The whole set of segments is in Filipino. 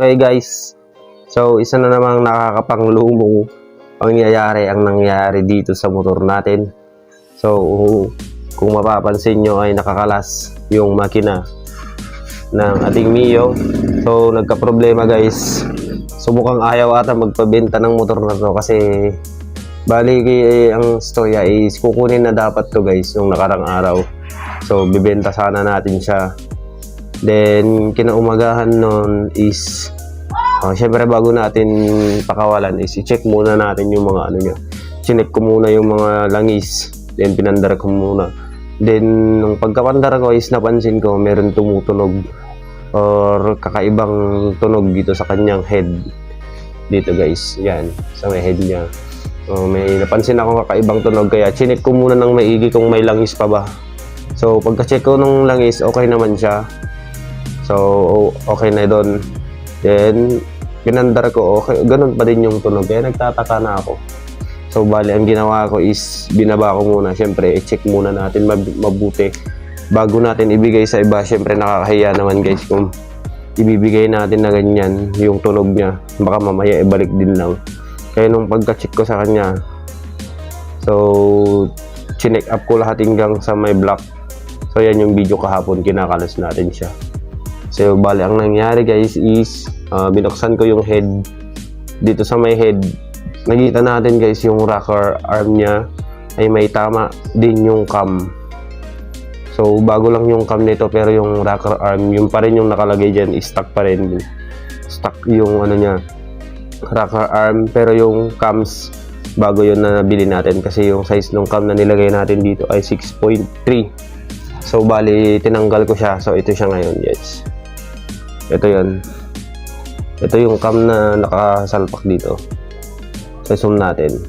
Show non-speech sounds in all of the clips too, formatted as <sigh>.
Okay guys, so isa na namang nakakapanglumong pangyayari ang nangyari dito sa motor natin. So kung mapapansin nyo ay nakakalas yung makina ng ating Mio. So nagka-problema guys. So ayaw ata magpabenta ng motor na to kasi bali eh, ang storya is kukunin na dapat to guys yung nakarang araw. So bibenta sana natin siya. Then, kinaumagahan nun is, uh, syempre bago natin pakawalan is i-check muna natin yung mga ano niya. Chinek ko muna yung mga langis. Then, pinandar ko muna. Then, nung pagkapandar ko is napansin ko meron tumutunog or kakaibang tunog dito sa kanyang head. Dito guys, yan, sa may head niya. So, may napansin ako kakaibang tunog kaya chinek ko muna ng maigi kung may langis pa ba. So, pagka-check ko ng langis, okay naman siya. So, o- okay na doon. Then, pinandar ko, okay, ganun pa din yung tunog. Kaya nagtataka na ako. So, bali, ang ginawa ko is, binaba ko muna. Siyempre, i-check muna natin mab- mabuti. Bago natin ibigay sa iba, siyempre nakakahiya naman guys kung ibibigay natin na ganyan yung tunog niya. Baka mamaya ibalik din lang. Kaya nung pagka-check ko sa kanya, so, chinek up ko lahat hanggang sa may block. So, yan yung video kahapon, kinakalas natin siya. So, bali, ang nangyari guys is, ah, binuksan ko yung head dito sa may head. Nakita natin guys yung rocker arm niya ay may tama din yung cam. So, bago lang yung cam nito pero yung rocker arm, yung pa rin yung nakalagay dyan, stuck pa rin. Stuck yung ano niya, rocker arm pero yung cams bago yun na nabili natin kasi yung size ng cam na nilagay natin dito ay 6.3 so bali tinanggal ko siya so ito siya ngayon yes ito yun. Ito yung cam na nakasalpak dito. So zoom natin.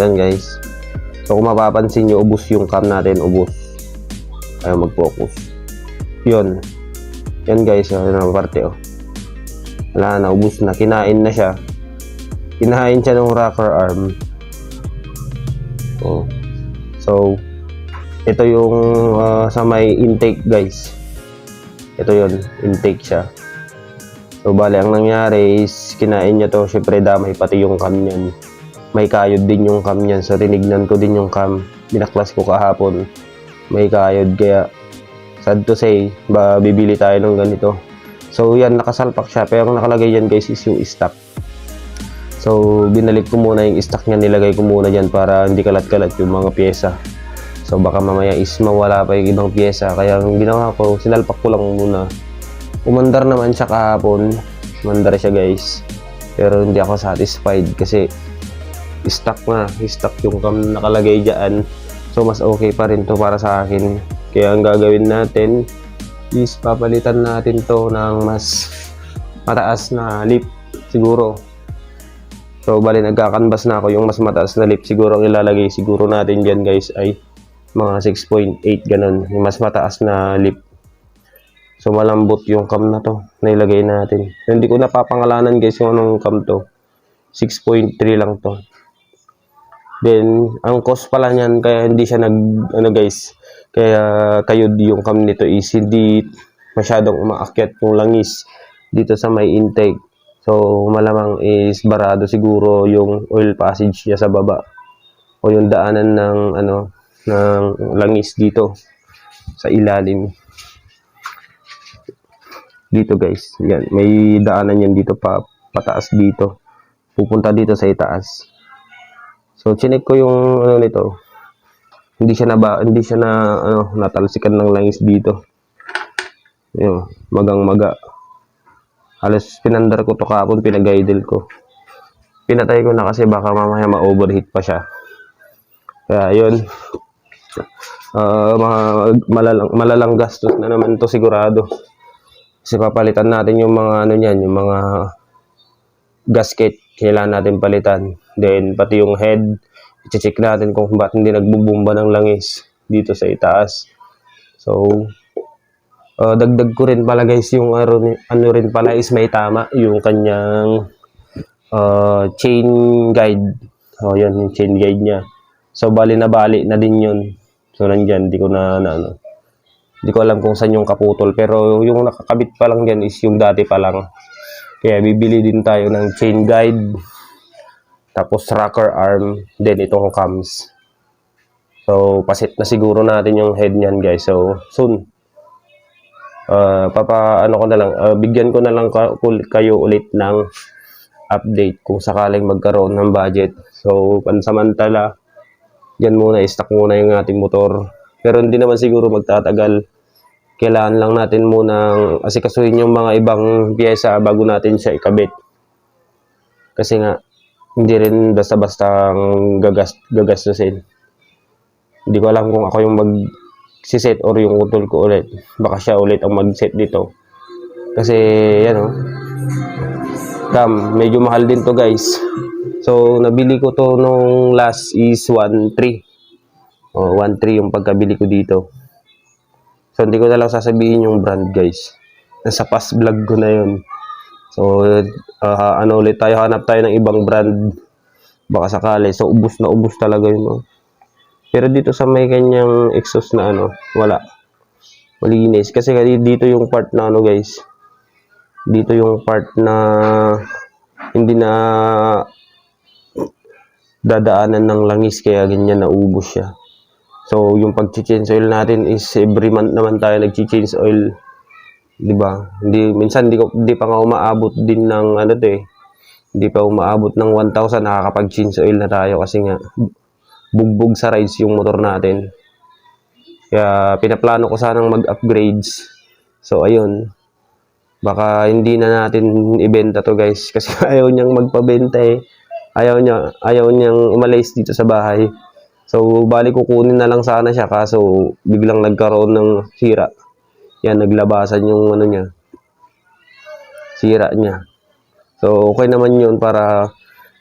Yan guys. So kung mapapansin nyo ubos yung cam natin. Ubos ayaw mag focus yun. Yan guys. Yung na parte oh. Wala na. Ubos na. Kinain na siya. Kinain siya ng rocker arm. Oh. So ito yung ah, sa may intake guys. Ito yon intake siya. So bali ang nangyari is kinain niya to. Syempre damay pati yung cam niyan. May kayod din yung cam niyan. So tinignan ko din yung cam. Binaklas ko kahapon. May kayod. Kaya sad to say ba bibili tayo ng ganito. So yan nakasalpak siya. Pero ang nakalagay yan guys is yung stock. So binalik ko muna yung stock niya. Nilagay ko muna dyan para hindi kalat-kalat yung mga pyesa So baka mamaya is mawala pa yung ibang pyesa. Kaya ang ginawa ko, sinalpak ko lang muna. Umandar naman siya kahapon. Umandar siya guys. Pero hindi ako satisfied kasi stuck na. Stuck yung cam na nakalagay dyan. So mas okay pa rin to para sa akin. Kaya ang gagawin natin is papalitan natin to ng mas mataas na lip siguro. So bali nagkakanvas na ako yung mas mataas na lip siguro ang ilalagay siguro natin dyan guys ay mga 6.8 ganun, yung mas mataas na lip. So malambot yung cam na to, na ilagay natin. Hindi ko napapangalanan guys yung anong cam to. 6.3 lang to. Then, ang cost pala niyan, kaya hindi siya nag, ano guys, kaya kayod yung cam nito is hindi masyadong umaakyat yung langis dito sa may intake. So, malamang is barado siguro yung oil passage niya sa baba o yung daanan ng ano ng langis dito sa ilalim. Dito guys. Yan. May daanan yan dito pa pataas dito. Pupunta dito sa itaas. So chinek ko yung ano nito. Hindi siya na ba hindi siya na ano natalsikan ng langis dito. Yun magang maga halos pinandar ko to kahapon pinag-idle ko. Pinatay ko na kasi baka mamaya ma-overheat pa siya. Kaya yun Ah, mga malalang, malalang gastos na naman to sigurado. Kasi papalitan natin yung mga ano niyan, yung mga gasket, kailangan natin palitan. Then pati yung head, i-check natin kung ba't hindi nagbubumba ng langis dito sa itaas. So, ah, dagdag ko rin pala guys yung ano, ano rin pala is may tama yung kanyang ah, chain guide. Oh, yun, yung chain guide niya. So, bali na bali na din yun. So, nandyan, di ko na, na ano. Hindi ko alam kung saan yung kaputol. Pero yung nakakabit pa lang dyan is yung dati pa lang. Kaya bibili din tayo ng chain guide. Tapos rocker arm. Then itong cams. So, pasit na siguro natin yung head niyan guys. So, soon. Uh, papa, ano ko na lang, uh, bigyan ko na lang kayo ulit ng update kung sakaling magkaroon ng budget. So, pansamantala, yan muna, i-stock muna yung ating motor. Pero hindi naman siguro magtatagal. Kailangan lang natin munang asikasuhin yung mga ibang pyesa bago natin siya ikabit. Kasi nga, hindi rin basta-basta ang gagas, gagastusin. Hindi ko alam kung ako yung mag set or yung utol ko ulit. Baka siya ulit ang mag-set dito. Kasi, yan o. Cam, medyo mahal din to guys. So, nabili ko to nung last is 1.3. Oh, 1.3 yung pagkabili ko dito. So, hindi ko na lang sasabihin yung brand guys. Nasa past vlog ko na yun. So, ah, ano ulit tayo, hanap tayo ng ibang brand. Baka sakali. So, ubus na ubus talaga yun. Oh. Pero dito sa may kanyang exhaust na ano, wala. Malinis. Kasi dito yung part na ano guys. Dito yung part na hindi na dadaanan ng langis kaya ganyan naubos siya. So, yung pag-change oil natin is every month naman tayo nag-change oil. 'Di ba? Hindi minsan ko hindi pa nga umaabot din ng ano 'to eh. Hindi pa umaabot ng 1,000 nakakapag-change oil na tayo kasi nga bugbog sa rides yung motor natin. Kaya pinaplano ko sanang mag-upgrades. So ayun. Baka hindi na natin ibenta to guys <laughs> kasi ayaw niyang magpabenta eh. Ayaw niya, ayaw niyang umalis dito sa bahay. So bali kukunin na lang sana siya kaso biglang nagkaroon ng sira. Yan naglabasan yung ano niya. Sira niya. So okay naman 'yun para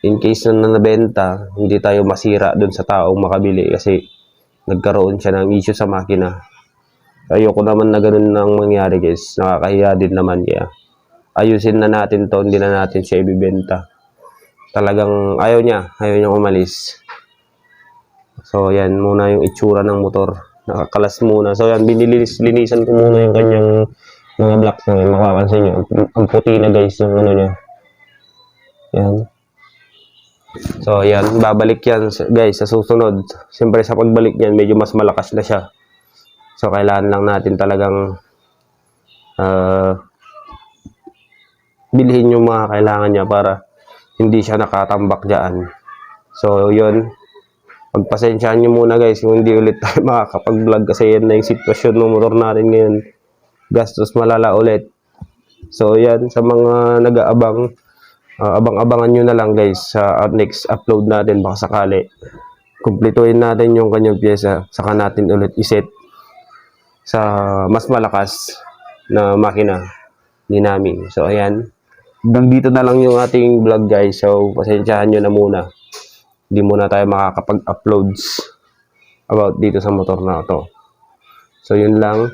in case na nabenta, hindi tayo masira dun sa taong makabili kasi nagkaroon siya ng issue sa makina. Ayoko naman na ganun nang mangyari guys. Nakakahiya din naman kaya. Ayusin na natin to, hindi na natin siya ibibenta. Talagang ayaw niya, ayaw niya umalis. So yan muna yung itsura ng motor. Nakakalas muna. So yan, binilinis, linisan ko muna yung kanyang mga blocks na yun. Makapansin nyo, ang, puti na guys yung ano niya. Yan. So, yan. Babalik yan, guys, sa susunod. Siyempre, sa pagbalik niyan, medyo mas malakas na siya. So, kailangan lang natin talagang ah, bilhin yung mga kailangan niya para hindi siya nakatambak dyan. So, yun. Pagpasensyaan nyo muna, guys, kung hindi ulit tayo <laughs> makakapag-vlog kasi yan na yung sitwasyon ng motor natin ngayon. Gastos malala ulit. So, yan. Sa mga nag-aabang, Ah, abang-abangan nyo na lang guys sa uh, next upload natin baka sakali kumpletuhin natin yung kanyang pyesa saka natin ulit iset sa mas malakas na makina ni namin so ayan hanggang dito na lang yung ating vlog guys. So pasensyahan nyo na muna. Hindi muna tayo makakapag uploads about dito sa motor na to. So yun lang.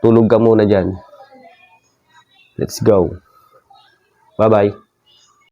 Tulog ka muna dyan. Let's go. Bye-bye.